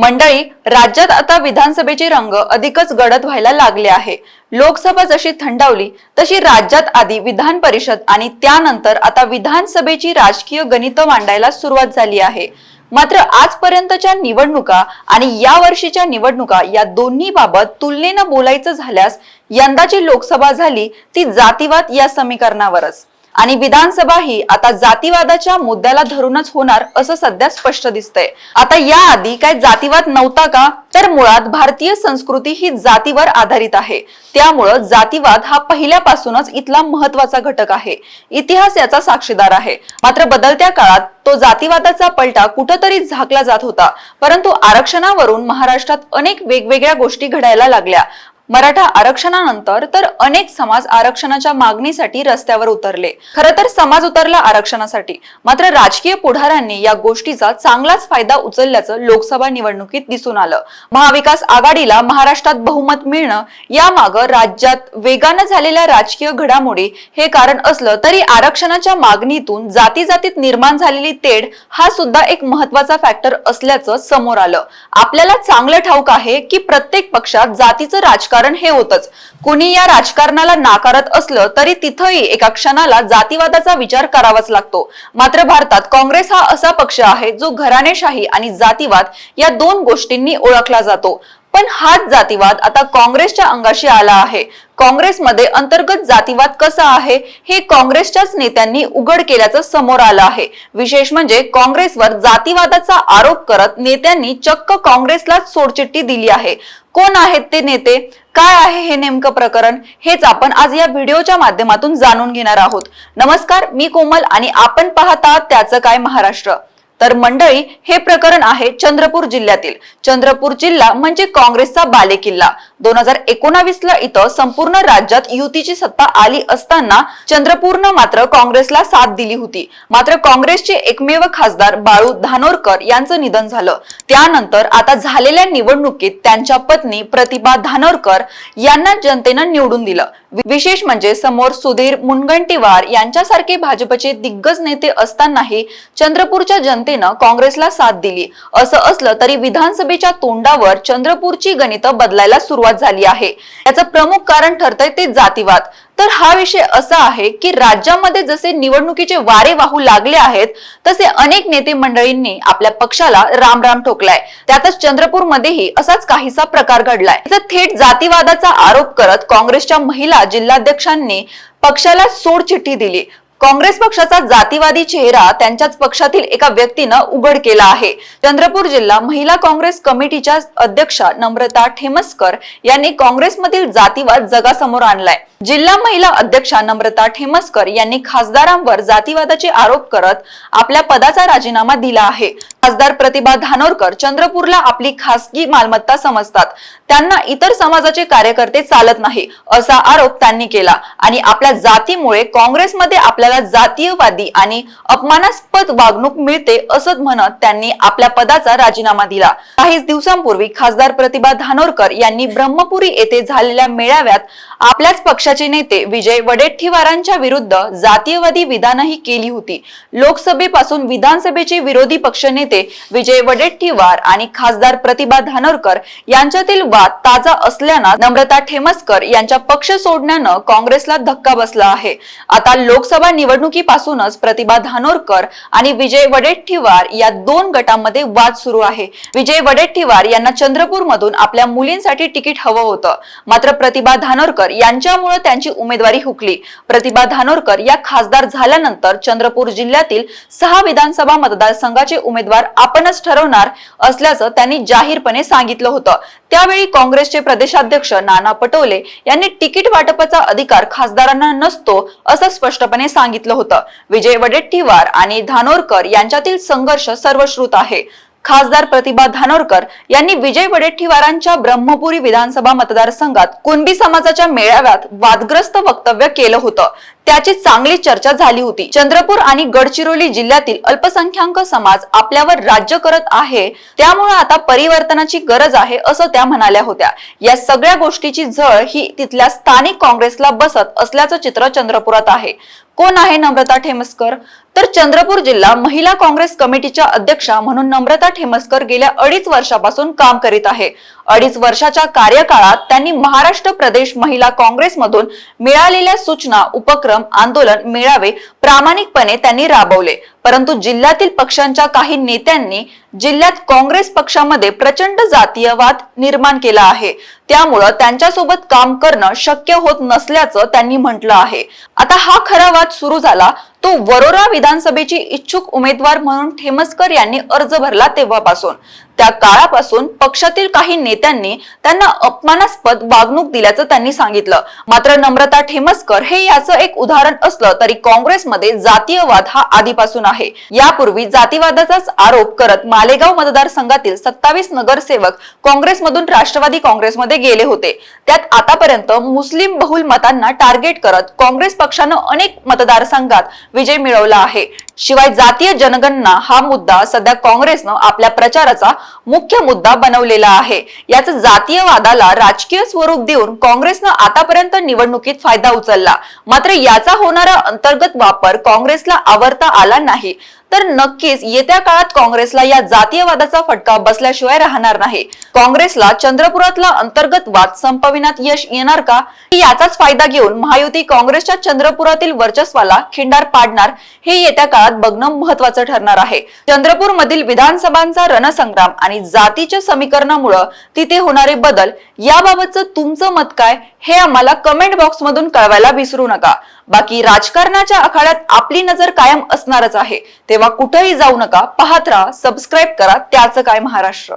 मंडळी राज्यात आता विधानसभेचे रंग अधिकच गडद व्हायला लागले आहे. लोकसभा जशी थंडावली तशी राज्यात आधी विधान परिषद आणि त्यानंतर आता विधानसभेची राजकीय गणित मांडायला सुरुवात झाली आहे. मात्र आजपर्यंतच्या निवडणुका आणि या वर्षीच्या निवडणुका या दोन्ही बाबत तुलनेनं बोलायचं झाल्यास यंदाची लोकसभा झाली ती जातीवाद या समीकरणावरच. आणि विधानसभा ही आता जातीवादाच्या मुद्द्याला धरूनच होणार असं सध्या स्पष्ट दिसतंय. आता याआधी काय जातीवाद नव्हता का? तर मुळात भारतीय संस्कृती ही जातीवर आधारित आहे. त्यामुळं जातीवाद हा पहिल्यापासूनच इथला महत्त्वाचा घटक आहे. इतिहास याचा साक्षीदार आहे. मात्र बदलत्या काळात तो जातीवादाचा पलटा कुठंतरी झाकला जात होता. परंतु आरक्षणावरून महाराष्ट्रात अनेक वेगवेगळ्या गोष्टी घडायला लागल्या. मराठा आरक्षणानंतर तर अनेक समाज आरक्षणाच्या मागणीसाठी रस्त्यावर उतरले. खरं तर समाज उतरला आरक्षणासाठी. मात्र राजकीय पुढाऱ्यांनी या गोष्टीचा चांगलाच फायदा उचलल्याचं लोकसभा निवडणुकीत दिसून आलं. महाविकास आघाडीला महाराष्ट्रात बहुमत मिळणं यामागं राज्यात वेगानं झालेल्या राजकीय घडामोडी हे कारण असलं तरी आरक्षणाच्या मागणीतून जाती जातीत निर्माण झालेली तेढ हा सुद्धा एक महत्त्वाचा फॅक्टर असल्याचं समोर आलं. आपल्याला चांगलं ठाऊक आहे की प्रत्येक पक्षात जातीचं राजकारण हे होतच. कुणी या राजकारणाला नाकारत असलं तरी तिथंही एका क्षणाला जातीवादाचा विचार करावाच लागतो. मात्र भारतात काँग्रेस हा असा पक्ष आहे जो घराणेशाही आणि जातीवाद या दोन गोष्टींनी ओळखला जातो. पण हाच जातीवाद आता काँग्रेसच्या अंगाशी आला आहे. काँग्रेसमध्ये अंतर्गत जातीवाद कसा आहे हे काँग्रेसच्याच नेत्यांनी उघड केल्याचं समोर आलं आहे. विशेष म्हणजे काँग्रेसवर जातीवादाचा आरोप करत नेत्यांनी चक्क काँग्रेसलाच सोडचिठ्ठी दिली आहे. कोण आहेत ते नेते? काय आहे हे नेमकं प्रकरण? हेच आपण आज या व्हिडिओच्या माध्यमातून जाणून घेणार आहोत. नमस्कार मी कोमल आणि आपण पाहता आहात त्याचं काय महाराष्ट्र. तर मंडळी हे प्रकरण आहे चंद्रपूर जिल्ह्यातील. चंद्रपूर जिल्हा म्हणजे काँग्रेसचा बालेकिल्ला. दोन हजार एकोणावीस ला इथं संपूर्ण राज्यात युतीची सत्ता आली असताना चंद्रपूरनं मात्र काँग्रेसला साथ दिली होती. मात्र काँग्रेसचे एकमेव खासदार बाळू धानोरकर यांचं निधन झालं. त्यानंतर आता झालेल्या निवडणुकीत त्यांच्या पत्नी प्रतिभा धानोरकर यांना जनतेनं निवडून दिलं. विशेष म्हणजे समोर सुधीर मुनगंटीवार यांच्यासारखे भाजपचे दिग्गज नेते असतानाही चंद्रपूरच्या जनतेनं काँग्रेसला साथ दिली. असं असलं तरी विधानसभेच्या तोंडावर चंद्रपूरची गणितं बदलायला सुरुवात झाली आहे. याचं प्रमुख कारण ठरतंय ते जातीवाद. तर हा विषय असा आहे की राज्यामध्ये जसे निवडणुकीचे वारे वाहू लागले आहेत तसे अनेक नेते मंडळींनी आपल्या पक्षाला राम राम ठोकलाय. त्यातच चंद्रपूरमध्येही असाच काहीसा प्रकार घडलाय. तर थेट जातीवादाचा आरोप करत काँग्रेसच्या महिला जिल्हाध्यक्षांनी पक्षाला सोड चिठ्ठी दिली. काँग्रेस पक्षाचा जातीवादी चेहरा त्यांच्याच पक्षातील एका व्यक्तीनं उघड केला आहे. चंद्रपूर जिल्हा महिला काँग्रेस कमिटीच्या अध्यक्षा नम्रता ठेमसकर यांनी काँग्रेसमधील जातीवाद जगासमोर आणलाय. जिल्हा महिला अध्यक्षा नम्रता ठेमसकर यांनी खासदारांवर जातीवादाचे आरोप करत आपल्या पदाचा राजीनामा दिला आहे. खासदार प्रतिभा धानोरकर चंद्रपूरला आपली खासगी मालमत्ता समजतात. त्यांना इतर समाजाचे कार्यकर्ते चालत नाही असा आरोप त्यांनी केला आणि आपल्या जातीमुळे काँग्रेसमध्ये आपल्या आपल्याला जातीयवादी आणि अपमानास्पद वागणूक मिळते असं म्हणत त्यांनी आपल्या पदाचा राजीनामा दिला. काहीच दिवसांपूर्वी खासदार प्रतिभा धानोरकर यांनी ब्रह्मपुरी येथे झालेल्या मेळाव्यात आपल्याच पक्षाचे नेते विजय वडेट्टीवारांच्या विरुद्ध जातीयवादी विधानही केली होती. लोकसभेपासून विधानसभेचे विरोधी पक्षनेते विजय वडेट्टीवार आणि खासदार प्रतिभा धानोरकर यांच्यातील वाद ताजा असल्यानं नम्रता ठेमसकर यांच्या पक्ष सोडण्यानं काँग्रेसला धक्का बसला आहे. आता लोकसभा निवडणुकीपासूनच प्रतिभा धानोरकर आणि विजय वडेट्टीवार या दोन गटांमध्ये वाद सुरू आहे. विजय वडेट्टीवार यांना चंद्रपूर मधून आपल्या मुलींसाठी तिकीट हवं होतं. मात्र प्रतिभा धानोरकर यांच्यामुळे त्यांची उमेदवारी हुकली. प्रतिभा धानोरकर या खासदार झाल्यानंतर चंद्रपूर जिल्ह्यातील सहा विधानसभा मतदारसंघाचे उमेदवार आपणच ठरवणार असल्याचं त्यांनी जाहीरपणे सांगितलं होतं. त्यावेळी काँग्रेसचे प्रदेशाध्यक्ष नाना पटोले यांनी तिकीट वाटपाचा अधिकार खासदारांना नसतो असं स्पष्टपणे सांगितलं होतं. विजय वडेट्टीवार आणि धानोरकर यांच्यातील संघर्ष सर्वश्रुत आहे. खासदार प्रतिभा धानोरकर यांनी विजय वडेट्टीवारांच्या ब्रह्मपुरी विधानसभा मतदारसंघात कुणबी समाजाच्या मेळाव्यात वादग्रस्त वक्तव्य केलं होतं. त्याची चांगली चर्चा झाली होती. चंद्रपूर आणि गडचिरोली जिल्ह्यातील अल्पसंख्याक समाज आपल्यावर राज्य करत आहे. त्यामुळे आता परिवर्तनाची गरज आहे असं त्या म्हणाल्या होत्या. या सगळ्या गोष्टीची झळ ही तिथल्या स्थानिक काँग्रेसला बसत असल्याचं चित्र चंद्रपुरात आहे. कोण आहे नम्रता ठेमसकर? तर चंद्रपूर जिल्हा महिला काँग्रेस कमिटीच्या अध्यक्षा म्हणून नम्रता ठेमसकर गेल्या अडीच वर्षापासून काम करीत आहे. अडीच वर्षाच्या कार्यकाळात त्यांनी महाराष्ट्र प्रदेश महिला काँग्रेसमधून मिळालेल्या सूचना उपक्रम आंदोलन मेळावे प्रामाणिकपणे त्यांनी राबवले. परंतु जिल्ह्यातील पक्षांच्या काही नेत्यांनी जिल्ह्यात काँग्रेस पक्षामध्ये प्रचंड जातीयवाद निर्माण केला आहे. त्यामुळं त्यांच्यासोबत काम करणं शक्य होत नसल्याचं त्यांनी म्हटलं आहे. आता हा खरा वाद सुरू झाला तो वरोरा विधानसभेची इच्छुक उमेदवार म्हणून ठेमसकर यांनी अर्ज भरला तेव्हापासून. त्या काळापासून पक्षातील काही नेत्यांनी त्यांना अपमानास्पद वागणूक दिल्याचं त्यांनी सांगितलं. मात्र नम्रता ठेमसकर हे याचं एक उदाहरण असलं तरी काँग्रेसमध्ये जातीयवाद हा आधीपासून आहे. यापूर्वी जातीवादाचाच आरोप करत मालेगाव मतदारसंघातील सत्तावीस नगरसेवक काँग्रेसमधून राष्ट्रवादी काँग्रेसमध्ये गेले होते. त्यात आतापर्यंत मुस्लिम बहुल मतांना टार्गेट करत काँग्रेस पक्षानं अनेक मतदारसंघात विजय मिळवला आहे. शिवाय जातीय जनगणना हा मुद्दा सध्या काँग्रेसनं आपल्या प्रचाराचा मुख्य मुद्दा बनवलेला आहे. याच जातीयवादाला राजकीय स्वरूप देऊन काँग्रेसनं आतापर्यंत निवडणुकीत फायदा उचलला. मात्र याचा होणारा अंतर्गत वापर काँग्रेसला आवरता आला नाही. तर नक्कीच येत्या काळात काँग्रेसला या जातीयवादाचा फटका बसल्याशिवाय राहणार नाही. काँग्रेसला चंद्रपुरातला अंतर्गत वाद संपविण्यात यश येणार का? याचाच फायदा घेऊन महायुती काँग्रेसच्या चंद्रपुरातील वर्चस्वाला खिंडार पाडणार हे येत्या काळात बघणं महत्वाचं ठरणार आहे. चंद्रपूर मधील विधानसभांचा रणसंग्राम आणि जातीच्या समीकरणामुळं तिथे होणारे बदल याबाबतचं तुमचं मत काय? हे आम्हाला कमेंट बॉक्स मधून कळवायला विसरू नका. बाकी राजकारणाच्या आखाड्यात आपली नजर कायम असणारच आहे. तेव्हा कुठेही जाऊ नका पाहत राहा सबस्क्राईब करा. त्याचं काय महाराष्ट्र?